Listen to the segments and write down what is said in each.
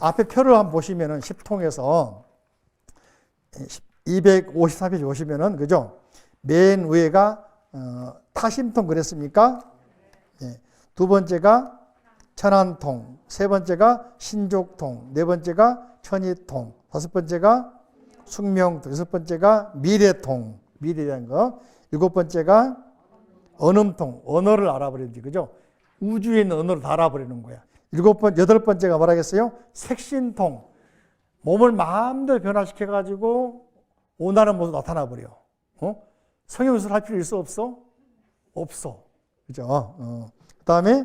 앞에 표를 한번 보시면은 10통에서 254페이지 보시면은 그죠? 맨 위에가 어, 타심통 그랬습니까? 예. 두 번째가 천안통, 세 번째가 신족통, 네 번째가 천이통, 다섯 번째가 숙명통, 여섯 번째가 미래통, 미래라는 거, 일곱 번째가 언음통, 언어를 알아버리지, 그죠? 우주에 있는 언어를 다 알아버리는 거야. 일곱 번, 여덟 번째가 뭐라겠어요? 색신통. 몸을 마음대로 변화시켜가지고 원하는 모습 나타나 버려. 어? 성형수술 할 필요 있어, 없어? 없어. 그죠? 어. 그 다음에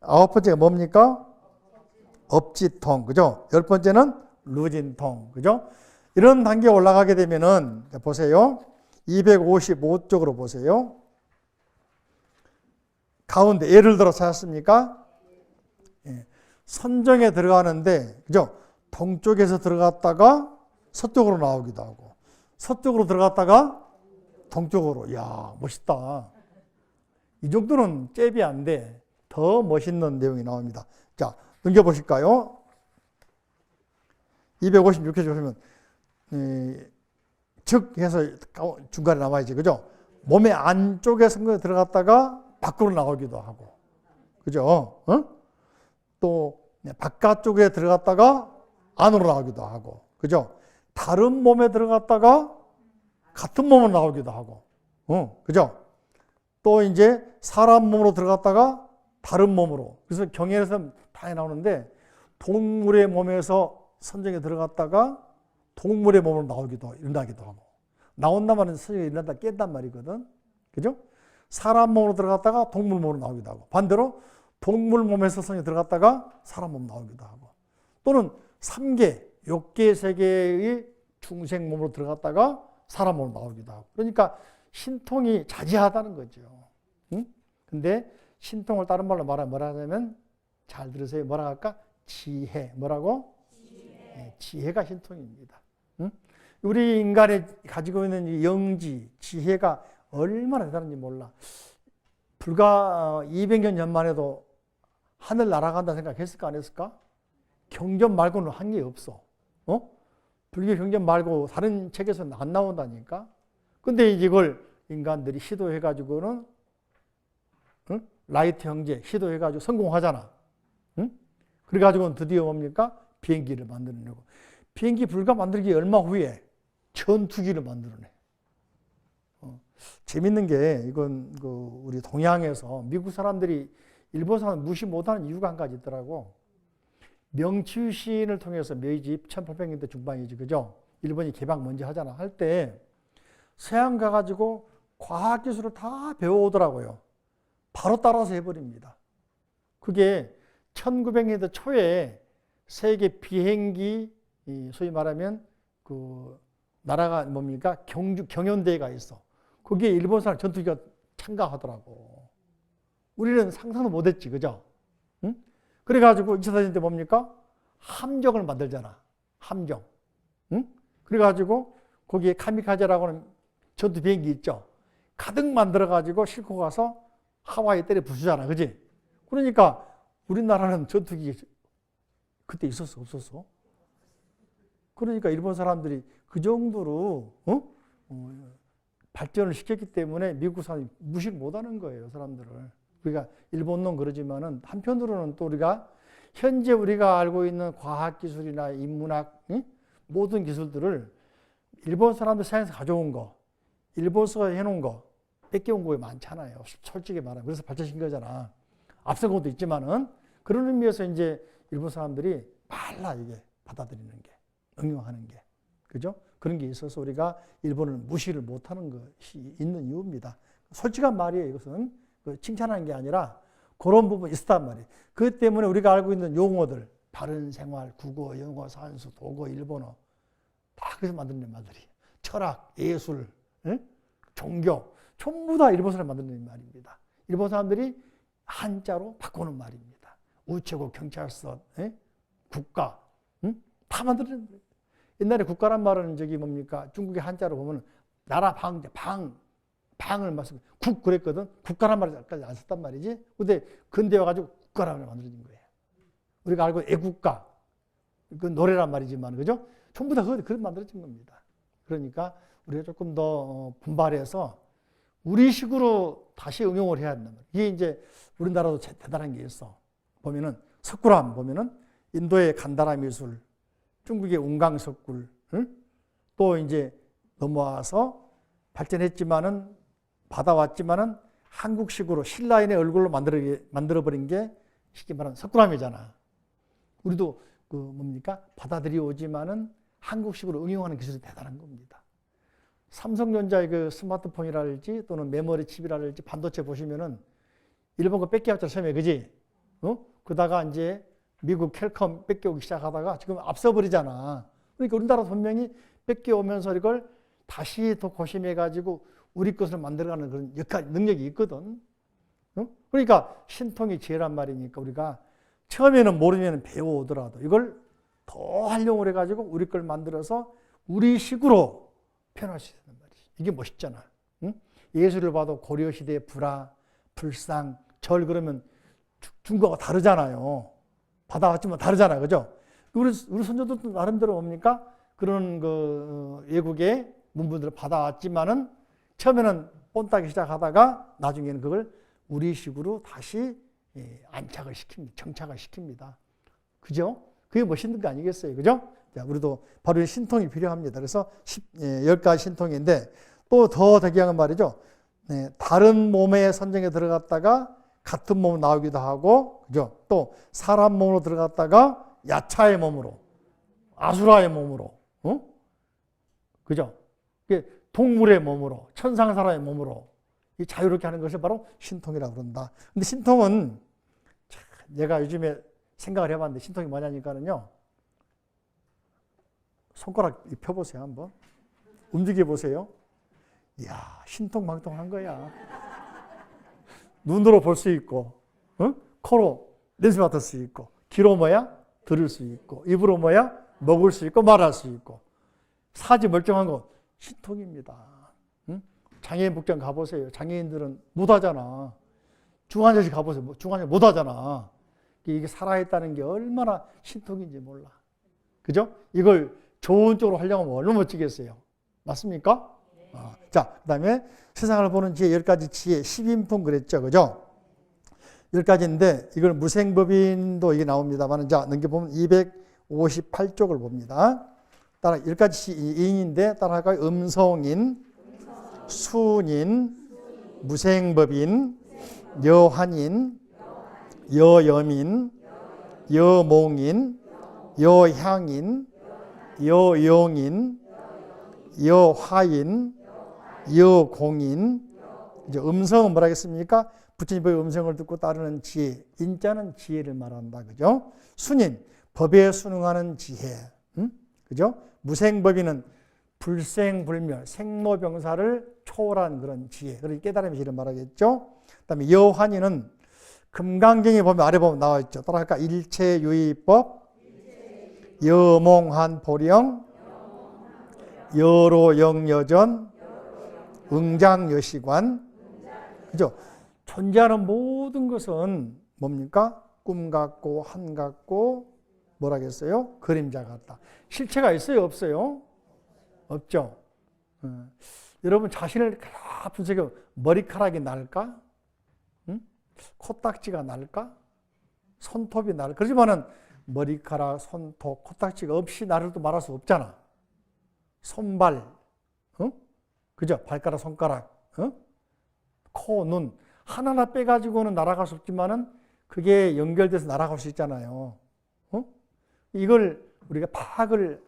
아홉 번째가 뭡니까? 업지통. 그죠? 열 번째는 루진통. 그죠? 이런 단계에 올라가게 되면은, 보세요. 255쪽으로 보세요. 가운데 예를 들어 찾았습니까? 예. 선정에 들어가는데 그죠? 동쪽에서 들어갔다가 서쪽으로 나오기도 하고 서쪽으로 들어갔다가 동쪽으로 야 멋있다. 이 정도는 잽이 안 돼. 더 멋있는 내용이 나옵니다. 자 넘겨 보실까요? 256회 보시면 예, 즉 해서 중간에 나와야지 그죠? 몸의 안쪽에 성경에 들어갔다가 밖으로 나오기도 하고, 그죠? 어? 또 바깥쪽에 들어갔다가 안으로 나오기도 하고, 그죠? 다른 몸에 들어갔다가 같은 몸으로 나오기도 하고, 어, 그죠? 또 이제 사람 몸으로 들어갔다가 다른 몸으로. 그래서 경연에서 많이 나오는데 동물의 몸에서 선정에 들어갔다가 동물의 몸으로 나오기도 일어나기도 하고 나온다 말은 선정에 일어났다 깬단 말이거든. 그죠? 사람 몸으로 들어갔다가 동물 몸으로 나오기도 하고 반대로 동물 몸에서 성에 들어갔다가 사람 몸 나오기도 하고 또는 3개, 6개 세계의 중생 몸으로 들어갔다가 사람 몸으로 나오기도 하고 그러니까 신통이 자지하다는 거죠. 응? 근데 신통을 다른 말로 말하면 뭐라 하냐면 잘 들으세요. 뭐라 할까? 지혜. 뭐라고? 지혜. 네, 지혜가 신통입니다. 응? 우리 인간이 가지고 있는 영지, 지혜가 얼마나 대단한지 몰라. 불과 200년 전 만 해도 하늘 날아간다 생각했을까 안 했을까? 경전 말고는 한 게 없어. 어? 불교 경전 말고 다른 책에서는 안 나온다니까. 근데 이걸 인간들이 시도해 가지고는 응? 라이트 형제 시도해 가지고 성공하잖아. 응? 그래 가지고는 드디어 뭡니까? 비행기를 만들어내고. 비행기 불과 만들기 얼마 후에 전투기를 만들어내. 재밌는 게 이건 그 우리 동양에서 미국 사람들이 일본 사람 무시 못하는 이유가 한 가지 있더라고. 명치유 시인을 통해서 메이지 1800년대 중반이지 그죠? 일본이 개방 먼저 하잖아. 할 때 서양 가가지고 과학기술을 다 배워오더라고요. 바로 따라서 해버립니다. 그게 1900년대 초에 세계 비행기, 소위 말하면 그 나라가 뭡니까? 경주, 경연대회가 있어. 거기에 일본 사람 전투기가 참가하더라고. 우리는 상상도 못했지, 그죠? 응? 그래가지고 2차 대전 때 뭡니까? 함정을 만들잖아. 함정. 응? 그래가지고 거기에 카미카제라고 하는 전투 비행기 있죠? 가득 만들어가지고 싣고 가서 하와이 때려 부수잖아. 그지? 그러니까 우리나라는 전투기 그때 있었어? 없었어? 그러니까 일본 사람들이 그 정도로, 어? 어 발전을 시켰기 때문에 미국 사람이 무시를 못 하는 거예요, 사람들을. 우리가 일본론 그러지만은 한편으로는 또 우리가 현재 우리가 알고 있는 과학 기술이나 인문학 응? 모든 기술들을 일본 사람들 사이에서 가져온 거, 일본서 해놓은 거 뺏겨온 거에 많잖아요. 솔직히 말하면 그래서 발전신 거잖아. 앞선 것도 있지만은 그런 의미에서 이제 일본 사람들이 빨라 이게 받아들이는 게, 응용하는 게, 그죠? 그런 게 있어서 우리가 일본을 무시를 못하는 것이 있는 이유입니다. 솔직한 말이에요. 이것은 그 칭찬하는 게 아니라 그런 부분이 있었단 말이에요. 그 때문에 우리가 알고 있는 용어들 바른 생활, 국어, 영어, 산수, 독어, 일본어 다 그래서 만드는 말들이 철학, 예술, 응? 종교 전부 다 일본 사람 만드는 말입니다. 일본 사람들이 한자로 바꾸는 말입니다. 우체국, 경찰서, 응? 국가 응? 다 만드는 거예요. 옛날에 국가란 말은 저기 뭡니까? 중국의 한자로 보면 나라 방제, 방, 방을 말씀, 국 그랬거든. 국가란 말까지 안 썼단 말이지. 근데 근대 와가지고 국가라는 말 만들어진 거예요. 우리가 알고 애국가, 그 노래란 말이지만 그죠? 전부 다 그- 그런 만들어진 겁니다. 그러니까 우리가 조금 더 어, 분발해서 우리식으로 다시 응용을 해야 한다. 이게 이제 우리나라도 제- 대단한 게 있어. 보면은 석굴암 보면은 인도의 간다라 미술, 중국의 운강석굴, 응? 또 이제 넘어와서 발전했지만은 받아왔지만은 한국식으로 신라인의 얼굴로 만들어 만들어 버린 게 쉽게 말하면 석굴암이잖아. 우리도 그 뭡니까 받아들여 오지만은 한국식으로 응용하는 기술이 대단한 겁니다. 삼성전자의 그 스마트폰이랄지 또는 메모리 칩이랄지 반도체 보시면은 일본 거 뺏겨왔죠 처음에 그지? 어? 그다가 이제 미국 캘컴 뺏겨오기 시작하다가 지금 앞서버리잖아. 그러니까 우리나라 분명히 뺏겨오면서 이걸 다시 더 고심해가지고 우리 것을 만들어가는 그런 역할, 능력이 있거든. 어? 그러니까 신통이 지혜란 말이니까 우리가 처음에는 모르면 배워오더라도 이걸 더 활용을 해가지고 우리 걸 만들어서 우리 식으로 표현할 수 있는 말이지. 이게 멋있잖아. 응? 예술을 봐도 고려시대의 불화, 불상, 절 그러면 주- 중국하고 다르잖아요. 받아왔지만 다르잖아요. 그죠? 우리, 우리 선조들도 나름대로 뭡니까? 그런 그 어, 외국의 문분들을 받아왔지만은 처음에는 본따기 시작하다가 나중에는 그걸 우리식으로 다시 예, 안착을 시킵니다. 정착을 시킵니다. 그죠? 그게 멋있는 거 아니겠어요? 그죠? 자, 우리도 바로 이 신통이 필요합니다. 그래서 10, 예, 10가지 신통인데 또 더 대기한 말이죠. 네, 다른 몸의 선정에 들어갔다가 같은 몸 나오기도 하고, 그죠? 또 사람 몸으로 들어갔다가 야차의 몸으로, 아수라의 몸으로, 어? 그죠? 동물의 몸으로, 천상 사람의 몸으로 이 자유롭게 하는 것을 바로 신통이라고 그런다. 근데 신통은 참, 내가 요즘에 생각을 해봤는데 신통이 뭐냐니까는요. 손가락 펴보세요 한번. 움직여 보세요. 이야 신통망통한 거야. 눈으로 볼 수 있고, 어? 코로 냄새 맡을 수 있고, 귀로 뭐야 들을 수 있고, 입으로 뭐야 먹을 수 있고 말할 수 있고, 사지 멀쩡한 거 신통입니다. 응? 장애인 복장 가보세요. 장애인들은 못 하잖아. 중환자실 가보세요. 뭐 중환자 못하잖아. 이게 살아있다는 게 얼마나 신통인지 몰라. 그죠? 이걸 좋은 쪽으로 하려면 얼마나 멋지겠어요. 맞습니까? 아, 자, 그 다음에 세상을 보는 지혜, 열 가지 지혜, 10인품 그랬죠. 그죠? 열 가지인데, 이걸 무생법인도 이게 나옵니다만, 자, 넘겨보면 258쪽을 봅니다. 따라, 열 가지 인인데, 따라할까요? 음성인, 순인, 무생법인, 여환인, 여여민, 여몽인, 여향인, 여용인, 여화인, 여공인. 이제 음성은 뭐라 겠습니까? 부처님의 음성을 듣고 따르는 지혜. 인자는 지혜를 말한다. 그죠? 순인, 법에 순응하는 지혜. 음? 그죠? 무생법인은 불생불멸, 생로병사를 초월한 그런 지혜. 그런 깨달음의 지혜를 말하겠죠? 그 다음에 여환인은 금강경에 보면 아래 보면 나와 있죠. 따라 할까? 일체유의법, 여몽한 보령, 여로영여전, 응장여시관. 그죠? 존재하는 모든 것은 뭡니까? 꿈 같고, 한 같고, 뭐라겠어요? 그림자 같다. 실체가 있어요? 없어요? 없죠? 어. 여러분 자신을 다 분석해 머리카락이 날까? 응? 코딱지가 날까? 손톱이 날 그러지만은 머리카락, 손톱, 코딱지가 없이 나를 또 말할 수 없잖아. 손발, 어? 그죠? 발가락, 손가락, 어? 코, 눈 하나하나 빼가지고는 날아갈 수 없지만은 그게 연결돼서 날아갈 수 있잖아요. 어? 이걸 우리가 파악을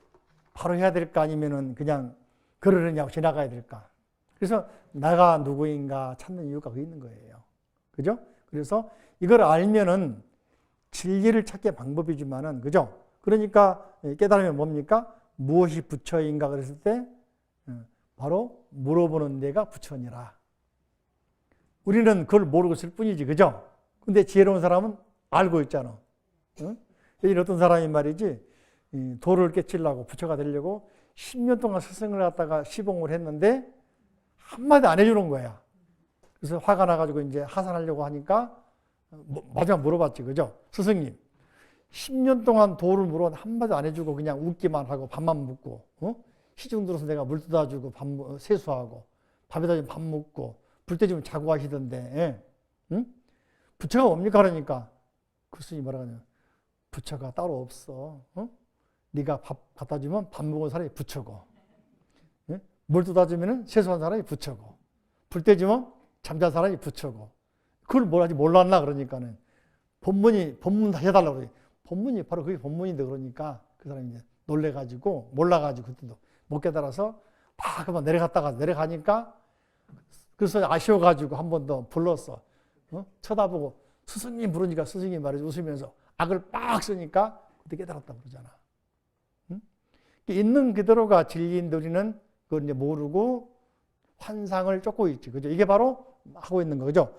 바로 해야 될까 아니면은 그냥 그러느냐고 지나가야 될까? 그래서 나가 누구인가 찾는 이유가 그 있는 거예요. 그죠? 그래서 이걸 알면은 진리를 찾기 방법이지만은 그죠? 그러니까 깨달으면 뭡니까? 무엇이 부처인가 그랬을 때 어, 바로 물어보는 데가 부처니라. 우리는 그걸 모르고 있을 뿐이지, 그죠? 근데 지혜로운 사람은 알고 있잖아. 응? 여기 어떤 사람이 말이지, 도를 깨치려고 부처가 되려고 10년 동안 스승을 갖다가 시봉을 했는데 한마디 안 해주는 거야. 그래서 화가 나가지고 이제 하산하려고 하니까 뭐, 마지막 물어봤지, 그죠? 스승님, 10년 동안 도를 물어 한마디 안 해주고 그냥 웃기만 하고 밥만 먹고 어? 시중 들어서 내가 물 떠다 주고 밥 먹- 세수하고 밥에다 주면 밥 먹고 불때 주면 자고 하시던데 예? 응? 부처가 뭡니까 그러니까 그 스님이 뭐라 하냐 부처가 따로 없어. 어? 네가 밥 갖다 주면 밥 먹은 사람이 부처고. 예? 물 떠다 주면 세수한 사람이 부처고. 불때 주면 잠잔 사람이 부처고. 그걸 뭘 하지 몰랐나 그러니까는. 본문이 본문 다시 해달라고 그래 본문이 바로 그게 본문인데 그러니까 그 사람이 이제 놀래가지고 몰라가지고 그때도 못 깨달아서 막 그만 내려갔다가 내려가니까 그래서 아쉬워가지고 한 번 더 불렀어. 어? 쳐다보고 스승님 부르니까 스승이 말이지 웃으면서 악을 빡 쓰니까 그때 깨달았다고 그러잖아. 응? 있는 그대로가 진리인 우리는 그걸 이제 모르고 환상을 쫓고 있지. 그죠? 이게 바로 하고 있는 거죠